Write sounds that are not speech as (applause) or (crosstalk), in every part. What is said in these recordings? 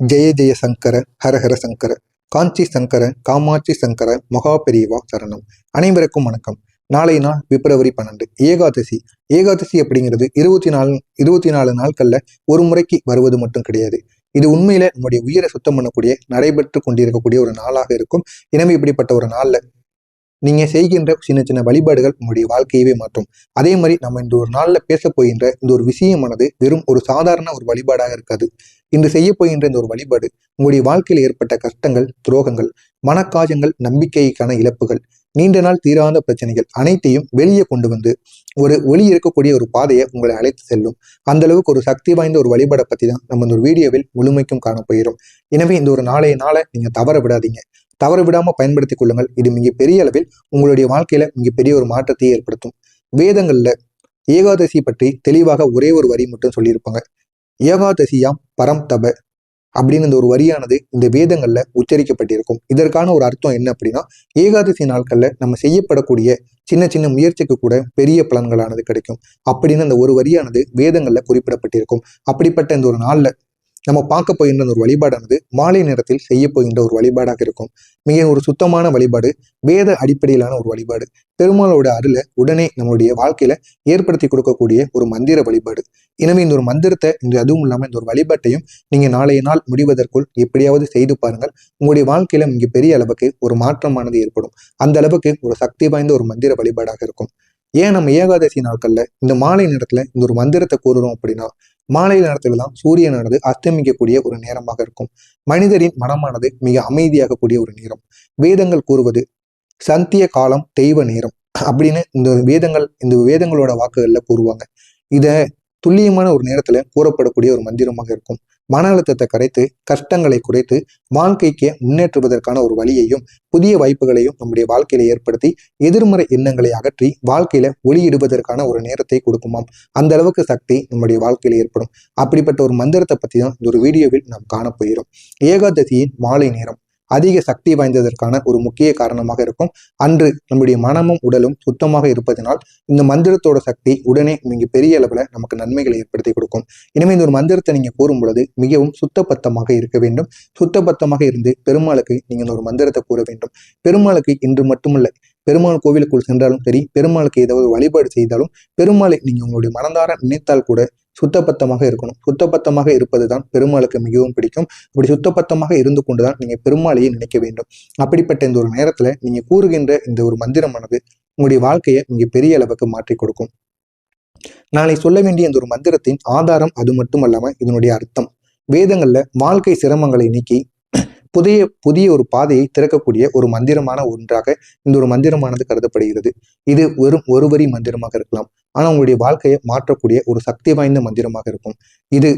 ஜெய ஜெய சங்கர ஹரஹர சங்கர காஞ்சி சங்கர காமாட்சி சங்கர மகா பெரியவா சரணம். அனைவருக்கும் வணக்கம். நாளை நாள் பிப்ரவரி பன்னெண்டு ஏகாதசி. ஏகாதசி அப்படிங்கிறது இருபத்தி நாலு இருபத்தி நாலு நாட்கள்ல ஒரு முறைக்கு வருவது மட்டும் கிடையாது. இது உண்மையில நம்முடைய உயிரை சுத்தம் பண்ணக்கூடிய நடைபெற்று கொண்டிருக்கக்கூடிய ஒரு நாளாக இருக்கும். எனவே இப்படிப்பட்ட ஒரு நாள்ல நீங்க செய்கின்ற சின்ன சின்ன வழிபாடுகள் உங்களுடைய வாழ்க்கையவே மாற்றும். அதே மாதிரி நம்ம இந்த ஒரு நாள்ல பேச போகின்ற இந்த ஒரு விஷயமானது வெறும் ஒரு சாதாரண ஒரு வழிபாடாக இருக்காது. இன்று செய்ய போகின்ற இந்த ஒரு வழிபாடு உங்களுடைய வாழ்க்கையில் ஏற்பட்ட கஷ்டங்கள் துரோகங்கள் மனக்காஜங்கள் நம்பிக்கைக்கான இழப்புகள் நீண்ட நாள் தீராத பிரச்சனைகள் அனைத்தையும் வெளியே கொண்டு வந்து ஒரு ஒளி இருக்கக்கூடிய ஒரு பாதையை உங்களை அழைத்து செல்லும். அந்த அளவுக்கு ஒரு சக்தி வாய்ந்த ஒரு வழிபாடை பத்தி தான் நம்ம இந்த ஒரு வீடியோவில் முழுமைக்கும் காணப்போகிறோம் எனவே இந்த ஒரு நாளைய நாளை நீங்க தவற விடாதீங்க. தவற விடாம பயன்படுத்திக் கொள்ளுங்கள். இது மிக பெரிய அளவில் உங்களுடைய வாழ்க்கையில மிகப்பெரிய ஒரு மாற்றத்தை ஏற்படுத்தும். வேதங்கள்ல ஏகாதசி பற்றி தெளிவாக ஒரே ஒரு வரி மட்டும் சொல்லியிருப்பாங்க. ஏகாதசியாம் பரம் தப அப்படின்னு இந்த ஒரு வரியானது இந்த வேதங்கள்ல உச்சரிக்கப்பட்டிருக்கும். இதற்கான ஒரு அர்த்தம் என்ன அப்படின்னா ஏகாதசி நாட்கள்ல நம்ம செய்யப்படக்கூடிய சின்ன சின்ன முயற்சிக்கு கூட பெரிய பலன்களானது கிடைக்கும். அப்படின்னு அந்த ஒரு வரியானது வேதங்கள்ல குறிப்பிடப்பட்டிருக்கும். அப்படிப்பட்ட இந்த ஒரு நாள்ல நம்ம பார்க்க போகின்ற ஒரு வழிபாடானது மாலை நேரத்தில் செய்ய போகின்ற ஒரு வழிபாடாக இருக்கும். மிக ஒரு சுத்தமான வழிபாடு வேத அடிப்படையிலான ஒரு வழிபாடு. பெருமாளோட அருளை உடனே நம்மளுடைய வாழ்க்கையில ஏற்படுத்தி கொடுக்கக்கூடிய ஒரு மந்திர வழிபாடு. எனவே இந்த ஒரு மந்திரத்தை இந்த அதுவும் இல்லாமல் இந்த ஒரு வழிபாட்டையும் நீங்க நாளைய நாள் முடிவதற்குள் எப்படியாவது செய்து பாருங்கள். உங்களுடைய வாழ்க்கையில மிக பெரிய அளவுக்கு ஒரு மாற்றமானது ஏற்படும். அந்த அளவுக்கு ஒரு சக்தி வாய்ந்த ஒரு மந்திர வழிபாடாக இருக்கும். ஏன் நம்ம ஏகாதசி நாட்கள்ல இந்த மாலை நேரத்துல இந்த ஒரு மந்திரத்தை கூறுறோம் அப்படின்னா மாலை நேரத்தில்தான் சூரியனானது அஸ்தமிக்கக்கூடிய ஒரு நேரமாக இருக்கும். மனிதரின் மனமானது மிக அமைதியாகக்கூடிய ஒரு நேரம். வேதங்கள் கூறுவது சந்திய காலம் தெய்வ நேரம் அப்படின்னு இந்த வேதங்கள் இந்த வேதங்களோட வாக்குகள்ல கூறுவாங்க. இத துல்லியமான ஒரு நேரத்துல கூறப்படக்கூடிய ஒரு மந்திரமாக இருக்கும். மன அழுத்தத்தை கரைத்து கஷ்டங்களை குறைத்து வாழ்க்கைக்கு முன்னேற்றுவதற்கான ஒரு வழியையும் புதிய வாய்ப்புகளையும் நம்முடைய வாழ்க்கையில ஏற்படுத்தி எதிர்மறை எண்ணங்களை அகற்றி வாழ்க்கையில ஒளியிடுவதற்கான ஒரு நேரத்தை கொடுக்குமாம். அந்த அளவுக்கு சக்தி நம்முடைய வாழ்க்கையில ஏற்படும். அப்படிப்பட்ட ஒரு மந்திரத்தை பத்தி தான் இந்த ஒரு வீடியோவில் நாம் காணப்போகிறோம். ஏகாதசியின் மாலை நேரம். அதிக சக்தி வாய்ந்ததற்கான ஒரு முக்கிய காரணமாக இருக்கும். அன்று நம்முடைய மனமும் உடலும் சுத்தமாக இருப்பதனால் இந்த மந்திரத்தோட சக்தி உடனே மிக பெரிய அளவில் நமக்கு நன்மைகளை ஏற்படுத்தி கொடுக்கும். எனவே இந்த ஒரு மந்திரத்தை நீங்கள் கூறும் பொழுது மிகவும் சுத்தபத்தமாக இருக்க வேண்டும். சுத்தபத்தமாக இருந்து பெருமாளுக்கு நீங்கள் இந்த ஒரு மந்திரத்தை கூற வேண்டும். பெருமாளுக்கு இன்று மட்டுமல்ல பெருமாள் கோவிலுக்குள் சென்றாலும் சரி பெருமாளுக்கு ஏதாவது வழிபாடு செய்தாலும் பெருமாளை நீங்கள் உங்களுடைய மனதார நினைத்தால் கூட சுத்தபத்தமாக இருக்கணும். சுத்தபத்தமாக இருப்பது தான் பெருமாளுக்கு மிகவும் பிடிக்கும். அப்படி சுத்தபத்தமாக இருந்து கொண்டுதான் நீங்க பெருமாளையே நினைக்க வேண்டும். அப்படிப்பட்ட இந்த ஒரு நேரத்துல நீங்க கூறுகின்ற இந்த ஒரு மந்திரமானது உங்களுடைய வாழ்க்கையை மிக பெரிய அளவுக்கு மாற்றி கொடுக்கும். நாளை சொல்ல வேண்டிய இந்த ஒரு மந்திரத்தின் ஆதாரம் அது மட்டும் அல்லாம இதனுடைய அர்த்தம். வேதங்கள்ல வாழ்க்கை சிரமங்களை நீக்கி புதிய புதிய ஒரு பாதையை திறக்கக்கூடிய ஒரு மந்திரமான ஒன்றாக இந்த ஒரு மந்திரமானது கருதப்படுகிறது. இது வெறும் ஒரு வரி மந்திரமாக இருக்கலாம். ஆனா உங்களுடைய வாழ்க்கையை மாற்றக்கூடிய ஒரு சக்தி வாய்ந்த மந்திரமாக இருக்கும். இது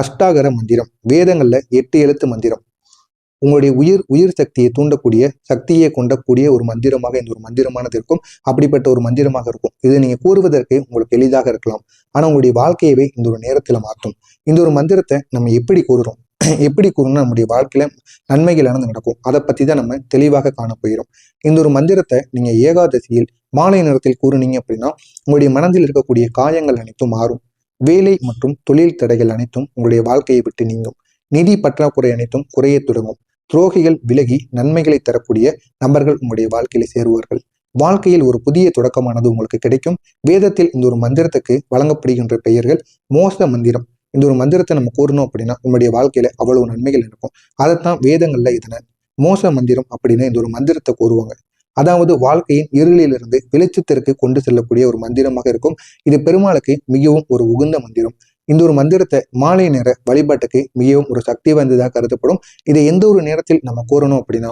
அஷ்டாகர மந்திரம் வேதங்கள்ல எட்டு எழுத்து மந்திரம். உங்களுடைய உயிர் உயிர் சக்தியை தூண்டக்கூடிய சக்தியை கொண்டக்கூடிய ஒரு மந்திரமாக இந்த ஒரு மந்திரமானது இருக்கும். அப்படிப்பட்ட ஒரு மந்திரமாக இருக்கும். இது நீங்க கூறுவதற்கு உங்களுக்கு எளிதாக இருக்கலாம். ஆனா உங்களுடைய வாழ்க்கையவே இந்த ஒரு நேரத்துல மாற்றும். இந்த ஒரு மந்திரத்தை நம்ம எப்படி கூறுறோம்? (clears throat) எப்படி கூறுனா நம்முடைய வாழ்க்கையில நன்மைகளானது நடக்கும். அதை பத்தி தான் நம்ம தெளிவாக காண இந்த ஒரு மந்திரத்தை நீங்க ஏகாதசியில் மாலை நேரத்தில் கூறுனீங்க அப்படின்னா உங்களுடைய மனதில் இருக்கக்கூடிய காயங்கள் அனைத்தும் மாறும். வேலை மற்றும் தொழில் தடைகள் அனைத்தும் உங்களுடைய வாழ்க்கையை விட்டு நீங்கும். நிதி பற்றாக்குறை அனைத்தும் குறைய தொடங்கும். துரோகிகள் விலகி நன்மைகளை தரக்கூடிய நபர்கள் உங்களுடைய வாழ்க்கையில சேருவார்கள். வாழ்க்கையில் ஒரு புதிய தொடக்கமானது உங்களுக்கு கிடைக்கும். வேதத்தில் இந்த ஒரு மந்திரத்துக்கு வழங்கப்படுகின்ற பெயர்கள் மோச மந்திரம். இந்த ஒரு மந்திரத்தை நம்ம கூறணும் அப்படின்னா நம்முடைய வாழ்க்கையில அவ்வளவு நன்மைகள் இருக்கும் அதைத்தான் வேதங்கள்ல இதனை மோச மந்திரம் அப்படின்னு இந்த ஒரு மந்திரத்தை கூறுவாங்க அதாவது வாழ்க்கையின் இருளிலிருந்து வெளிச்சத்திற்கு கொண்டு செல்லக்கூடிய ஒரு மந்திரமாக இருக்கும். இது பெருமாளுக்கு மிகவும் ஒரு உகுந்த மந்திரம். இந்த ஒரு மந்திரத்தை மாலை நேர வழிபாட்டுக்கு மிகவும் ஒரு சக்தி வாய்ந்ததாக கருதப்படும். இதை எந்த ஒரு நேரத்தில் நம்ம கூறணும் அப்படின்னா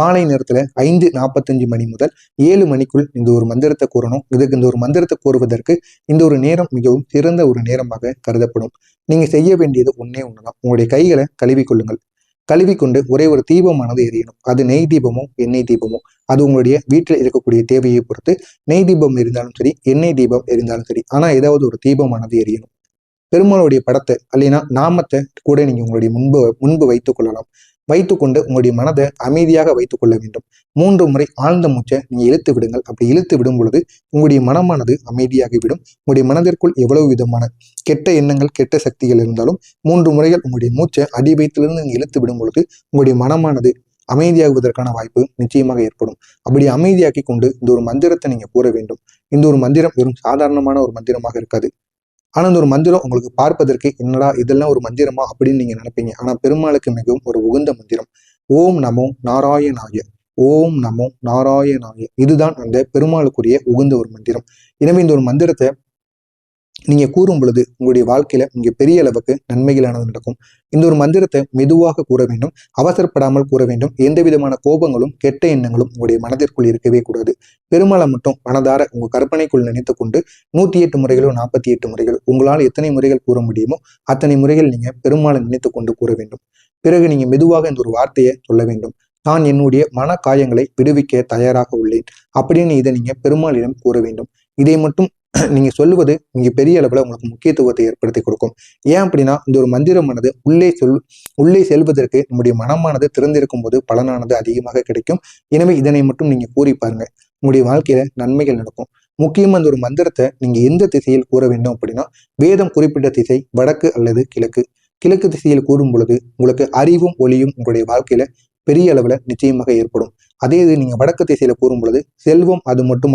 மாலை நேரத்துல ஐந்து நாற்பத்தஞ்சு மணி முதல் ஏழு மணிக்குள் இந்த ஒரு மந்திரத்தை கூறணும். இதுக்கு இந்த ஒரு மந்திரத்தை கூறுவதற்கு இந்த ஒரு நேரம் மிகவும் சிறந்த ஒரு நேரமாக கருதப்படும். நீங்க செய்ய வேண்டியது ஒன்னே ஒண்ணுதான். உங்களுடைய கைகளை கழுவி கொள்ளுங்கள். கழுவி கொண்டு ஒரே ஒரு தீபமானது எரியணும். அது நெய் தீபமோ எண்ணெய் தீபமோ அது உங்களுடைய வீட்டில் இருக்கக்கூடிய தேவையை பொறுத்து நெய் தீபம் எரிந்தாலும் சரி எண்ணெய் தீபம் எரிந்தாலும் சரி ஆனா ஏதாவது ஒரு தீபமானது எரியணும். பெருமாளுடைய படத்தை அல்லைனா நாமத்தை கூட நீங்க உங்களுடைய முன்பு முன்பு வைத்துக் கொள்ளலாம். வைத்துக்கொண்டு உங்களுடைய மனதை அமைதியாக வைத்துக் கொள்ள வேண்டும். மூன்று முறை ஆழ்ந்த மூச்சை நீங்கள் இழுத்து விடுங்கள். அப்படி இழுத்து விடும் பொழுது உங்களுடைய மனமானது அமைதியாகிவிடும் உங்களுடைய மனதிற்குள் எவ்வளவு விதமான கெட்ட எண்ணங்கள் கெட்ட சக்திகள் இருந்தாலும் மூன்று முறைகள் உங்களுடைய மூச்சை அடி நீங்கள் இழுத்து விடும் பொழுது உங்களுடைய மனமானது அமைதியாகுவதற்கான வாய்ப்பு நிச்சயமாக ஏற்படும். அப்படி அமைதியாக்கி கொண்டு இந்த ஒரு மந்திரத்தை நீங்க கூற வேண்டும். இந்த ஒரு மந்திரம் வெறும் சாதாரணமான ஒரு மந்திரமாக இருக்காது. ஆனா இந்த ஒரு மந்திரம் உங்களுக்கு பார்ப்பதற்கு என்னடா இதெல்லாம் ஒரு மந்திரமா அப்படின்னு நீங்க நினைப்பீங்க. ஆனா பெருமாளுக்கு மிகவும் ஒரு உகந்த மந்திரம். ஓம் நமோ நாராயணாய. ஓம் நமோ நாராயணாய. இதுதான் அந்த பெருமாளுக்குரிய உகந்த ஒரு மந்திரம். எனவே இந்த ஒரு மந்திரத்தை நீங்க கூறும் பொழுது உங்களுடைய வாழ்க்கையில இங்க பெரிய அளவுக்கு நன்மைகளானது நடக்கும். இந்த ஒரு மந்திரத்தை மெதுவாக கூற வேண்டும். அவசரப்படாமல் கூற வேண்டும். எந்த விதமான கோபங்களும் கெட்ட எண்ணங்களும் உங்களுடைய மனதிற்குள் இருக்கவே கூடாது. பெருமாளை மட்டும் மனதார உங்க கற்பனைக்குள் நினைத்து கொண்டு நூத்தி எட்டு முறைகளோ நாற்பத்தி எட்டு முறைகள் உங்களால் எத்தனை முறைகள் கூற முடியுமோ அத்தனை முறைகள் நீங்க பெருமாளை நினைத்து கொண்டு கூற வேண்டும். பிறகு நீங்க மெதுவாக இந்த ஒரு வார்த்தையை சொல்ல வேண்டும். நான் என்னுடைய மன காயங்களை விடுவிக்க தயாராக உள்ளேன். அப்படின்னு இதை நீங்க பெருமாளிடம் கூற வேண்டும். இதை மட்டும் (clears throat) நீங்க சொல்லுவது நீங்கள் பெரிய அளவுல உங்களுக்கு முக்கியத்துவத்தை ஏற்படுத்தி கொடுக்கும். ஏன் அப்படின்னா இந்த ஒரு மந்திரமானது உள்ளே சொல் உள்ளே செல்வதற்கு நம்முடைய மனமானது திறந்திருக்கும் போது பலனானது அதிகமாக கிடைக்கும். எனவே இதனை மட்டும் நீங்க கூறி பாருங்க. உங்களுடைய வாழ்க்கையில நன்மைகள் நடக்கும். முக்கியமாக இந்த ஒரு மந்திரத்தை நீங்க எந்த திசையில் கூற வேண்டும் அப்படின்னா வேதம் குறிப்பிட்ட திசை வடக்கு அல்லது கிழக்கு. கிழக்கு திசையில் கூறும் பொழுது உங்களுக்கு அறிவும் ஒளியும் உங்களுடைய வாழ்க்கையில பெரிய அளவில் நிச்சயமாக ஏற்படும். அதே இது நீங்கள் வடக்கு திசையில் கூறும் பொழுது செல்வம் அது மட்டும்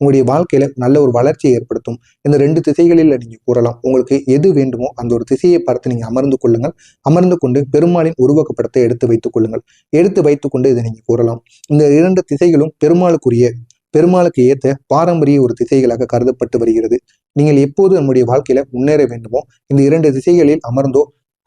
உங்களுடைய வாழ்க்கையில் நல்ல ஒரு வளர்ச்சியை ஏற்படுத்தும். இந்த ரெண்டு திசைகளில் நீங்கள் கூறலாம். உங்களுக்கு எது வேண்டுமோ அந்த ஒரு திசையை பார்த்து நீங்கள் அமர்ந்து கொள்ளுங்கள். அமர்ந்து கொண்டு பெருமாளின் உருவகப்படத்தை எடுத்து வைத்துக் கொள்ளுங்கள். எடுத்து வைத்துக்கொண்டு இதை நீங்கள் கூறலாம். இந்த இரண்டு திசைகளும் பெருமாளுக்குரிய பெருமாளுக்கு ஏற்ற பாரம்பரிய ஒரு திசைகளாக கருதப்பட்டு வருகிறது. நீங்கள் எப்போது நம்முடைய வாழ்க்கையில முன்னேற வேண்டுமோ இந்த இரண்டு திசைகளில் அமர்ந்தோ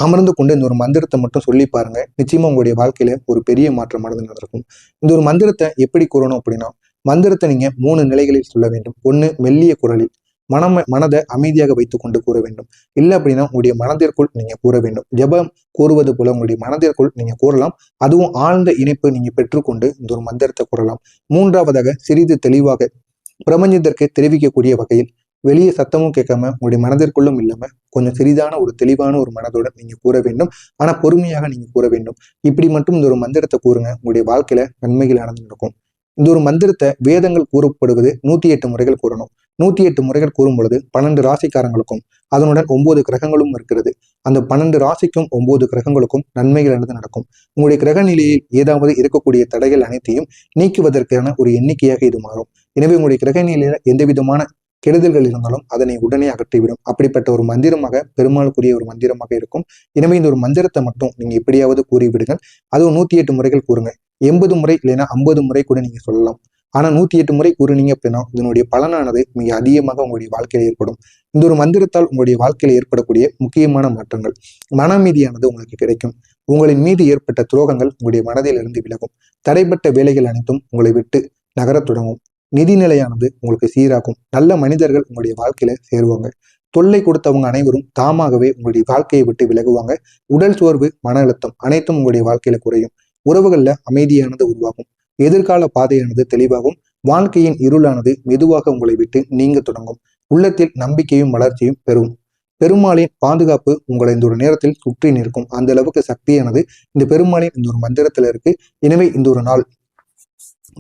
அமர்ந்து கொண்டு இந்த ஒரு மந்திரத்தை மட்டும் சொல்லி பாருங்க. நிச்சயமா உங்களுடைய வாழ்க்கையில ஒரு பெரிய மாற்றமானது நடக்கும். இந்த ஒரு மந்திரத்தை எப்படி கூறணும் அப்படின்னா மந்திரத்தை நீங்க மூணு நிலைகளில் சொல்ல வேண்டும். ஒண்ணு மெல்லிய குரலில். மனம் மனதை அமைதியாக வைத்து கொண்டு கூற வேண்டும். இல்லை அப்படின்னா உங்களுடைய மனதிற்குள் நீங்க கூற வேண்டும். ஜபம் கூறுவது போல உங்களுடைய மனதிற்குள் நீங்க கூறலாம். அதுவும் ஆழ்ந்த இணைப்பு நீங்க பெற்றுக்கொண்டு இந்த ஒரு மந்திரத்தை கூறலாம். மூன்றாவதாக சிறிது தெளிவாக பிரபஞ்சத்திற்கு தெரிவிக்கக்கூடிய வகையில் வெளியே சத்தமும் கேட்காம உங்களுடைய மனதிற்குள்ளும் இல்லாம கொஞ்சம் சிறிதான ஒரு தெளிவான ஒரு மனதுடன் நீங்க கூற வேண்டும். ஆனா பொறுமையாக நீங்க கூற வேண்டும். இப்படி மட்டும் இந்த ஒரு மந்திரத்தை கூறுங்க உங்களுடைய வாழ்க்கையில நன்மைகளானது நடக்கும் இந்த ஒரு மந்திரத்தை வேதங்கள் கூறப்படுவது நூத்தி எட்டு முறைகள் கூறணும். நூத்தி எட்டு முறைகள் கூறும் பொழுது பன்னெண்டு ராசிக்காரங்களுக்கும் அதனுடன் ஒன்பது கிரகங்களும் இருக்கிறது. அந்த பன்னெண்டு ராசிக்கும் ஒன்பது கிரகங்களுக்கும் நன்மைகள் நடந்து நடக்கும். உங்களுடைய கிரக நிலையில் ஏதாவது இருக்கக்கூடிய தடைகள் அனைத்தையும் நீக்குவதற்கான ஒரு எண்ணிக்கையாக இது மாறும். எனவே உங்களுடைய கிரக நிலையில எந்த விதமான கெடுதல்கள் இருந்தாலும் அதனை உடனே அகற்றிவிடும். அப்படிப்பட்ட ஒரு மந்திரமாக பெருமாளுக்குரிய ஒரு மந்திரமாக இருக்கும். எனவே இந்த ஒரு மந்திரத்தை மட்டும் நீங்க எப்படியாவது கூறிவிடுங்கள். அதுவும் நூத்தி எட்டு முறைகள் கூறுங்க எண்பது முறை இல்லைன்னா ஐம்பது முறை கூட நீங்க சொல்லலாம். ஆனா நூத்தி எட்டு முறை கூறுனீங்க அப்படின்னா இதனுடைய பலனானது மிக அதிகமாக உங்களுடைய வாழ்க்கையில் ஏற்படும். இந்த ஒரு மந்திரத்தால் உங்களுடைய வாழ்க்கையில் ஏற்படக்கூடிய முக்கியமான மாற்றங்கள். மனமீதியானது உங்களுக்கு கிடைக்கும். உங்களின் மீது ஏற்பட்ட துரோகங்கள் உங்களுடைய மனதில் இருந்து விலகும். தடைப்பட்ட வேலைகள் அனைத்தும் உங்களை விட்டு நகரத் தொடங்கும். நிதிநிலையானது உங்களுக்கு சீராகும். நல்ல மனிதர்கள் உங்களுடைய வாழ்க்கையில சேருவாங்க. தொல்லை கொடுத்தவங்க அனைவரும் தாமாகவே உங்களுடைய வாழ்க்கையை விட்டு விலகுவாங்க. உடல் சோர்வு மன அழுத்தம் அனைத்தும் உங்களுடைய வாழ்க்கையில குறையும். உறவுகள்ல அமைதியானது உருவாகும். எதிர்கால பாதையானது தெளிவாகும். வாழ்க்கையின் இருளானது மெதுவாக உங்களை விட்டு நீங்க தொடங்கும். உள்ளத்தில் நம்பிக்கையும் வளர்ச்சியும் பெறும். பெருமாளின் பாதுகாப்பு உங்களை இந்த ஒரு நேரத்தில் சுற்றி நிற்கும். அந்த அளவுக்கு சக்தியானது இந்த பெருமாளின் இந்த ஒரு மந்திரத்துல இருக்கு. எனவே இந்த ஒரு நாள்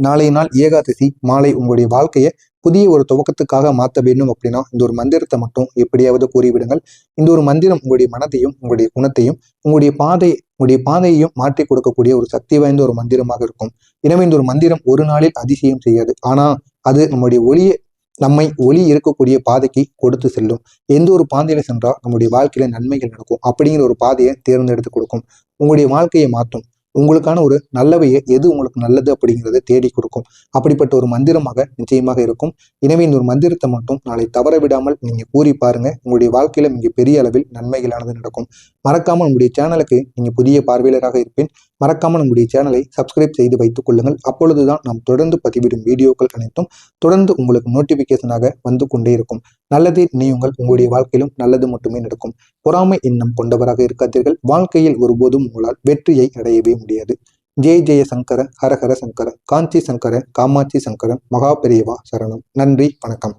நாளைய நாள் ஏகாதசி மாலை உங்களுடைய வாழ்க்கையை புதிய ஒரு துவக்கத்துக்காக மாற்ற வேண்டும் அப்படின்னா இந்த ஒரு மந்திரத்தை மட்டும் எப்படியாவது கூறிவிடுங்கள். இந்த ஒரு மந்திரம் உங்களுடைய மனத்தையும் உங்களுடைய குணத்தையும் உங்களுடைய பாதை உங்களுடைய பாதையையும் மாற்றி கொடுக்கக்கூடிய ஒரு சக்தி வாய்ந்த ஒரு மந்திரமாக இருக்கும். எனவே இந்த ஒரு மந்திரம் ஒரு நாளில் அதிசயம் செய்யாது. ஆனால் அது நம்முடைய ஒளியை நம்மை ஒளி இருக்கக்கூடிய பாதைக்கு கொடுத்து செல்லும். எந்த ஒரு பாதையில சென்றால் நம்முடைய வாழ்க்கையில நன்மைகள் நடக்கும். அப்படிங்கிற ஒரு பாதையை தேர்ந்தெடுத்து கொடுக்கும். உங்களுடைய வாழ்க்கையை மாற்றும். உங்களுக்கான ஒரு நல்லவையை எது உங்களுக்கு நல்லது அப்படிங்கிறத தேடி கொடுக்கும். அப்படிப்பட்ட ஒரு மந்திரமாக நிச்சயமாக இருக்கும். எனவே இந்த ஒரு மந்திரத்தை மட்டும் நாளை தவற விடாமல் நீங்க கூறி பாருங்க. உங்களுடைய வாழ்க்கையில மிக பெரிய அளவில் நன்மைகளானது நடக்கும். மறக்காமல் உங்களுடைய சேனலுக்கு நீங்க புதிய பார்வையாளராக இருப்பேன். மறக்காமல் நம்முடைய சேனலை சப்ஸ்கிரைப் செய்து வைத்துக் கொள்ளுங்கள். அப்பொழுதுதான் நாம் தொடர்ந்து பதிவிடும் வீடியோக்கள் அனைத்தும் தொடர்ந்து உங்களுக்கு நோட்டிபிகேஷனாக வந்து கொண்டே இருக்கும். நல்லதே நினையுங்கள். உங்களுடைய வாழ்க்கையிலும் நல்லது மட்டுமே நடக்கும். பொறாமை எண்ணம் கொண்டவராக இருக்காதீர்கள். வாழ்க்கையில் ஒருபோதும் உங்களால் வெற்றியை அடையவே முடியாது. ஜெய ஜெய சங்கர ஹரஹர சங்கர காஞ்சி சங்கர காமாட்சி சங்கரன் மகாபெரியவா சரணம். நன்றி வணக்கம்.